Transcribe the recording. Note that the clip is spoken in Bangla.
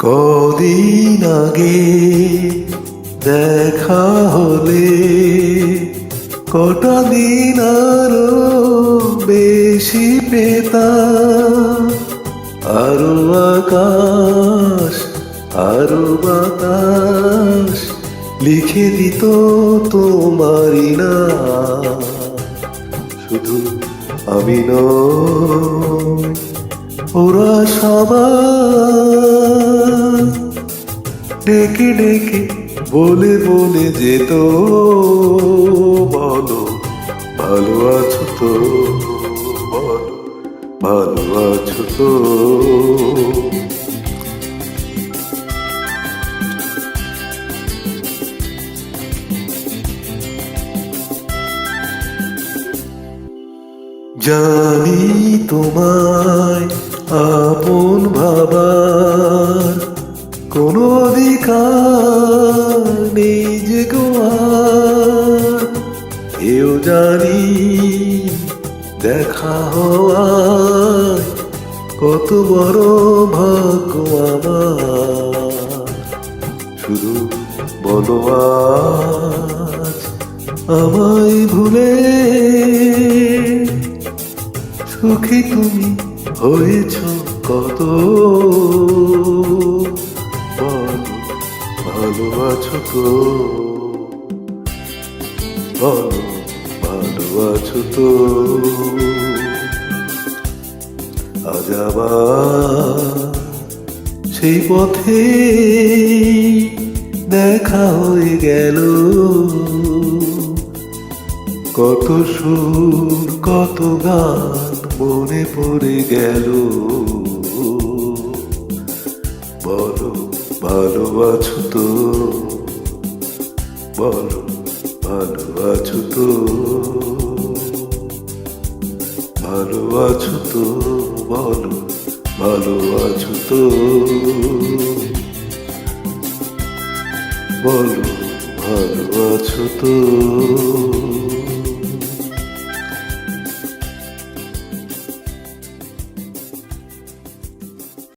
কদিন আগে দেখা হলে কটা দিন আরও বেশি পেতাম। আরও আকাশ, আরও বাতাস লিখে দিত তোমারই না শুধু আমি নয় ওরা সবাই ডেকে ডেকে বলে বলে যেত, বলো, ভালো আছো তো, বলো, ভালো আছো তো। জানি তোমায় আপন ভাবার কোনো নেই যে এও জানি দেখা হওয়ায় কত বড় ভাগ্য আমার। শুধু বলো আমায় ভুলে সুখী তুমি হয়েছ কত তো বলো ভালো আছো তো? আজ সেই পথে দেখা হয়ে গেল। কত সুর, কত গান মনে পড়ে গেল। বলো ভালো আছো তো? বলো ভালো আছো তো ভালো আছো তো বলো ভালো আছো তো বলো ভালো আছো তো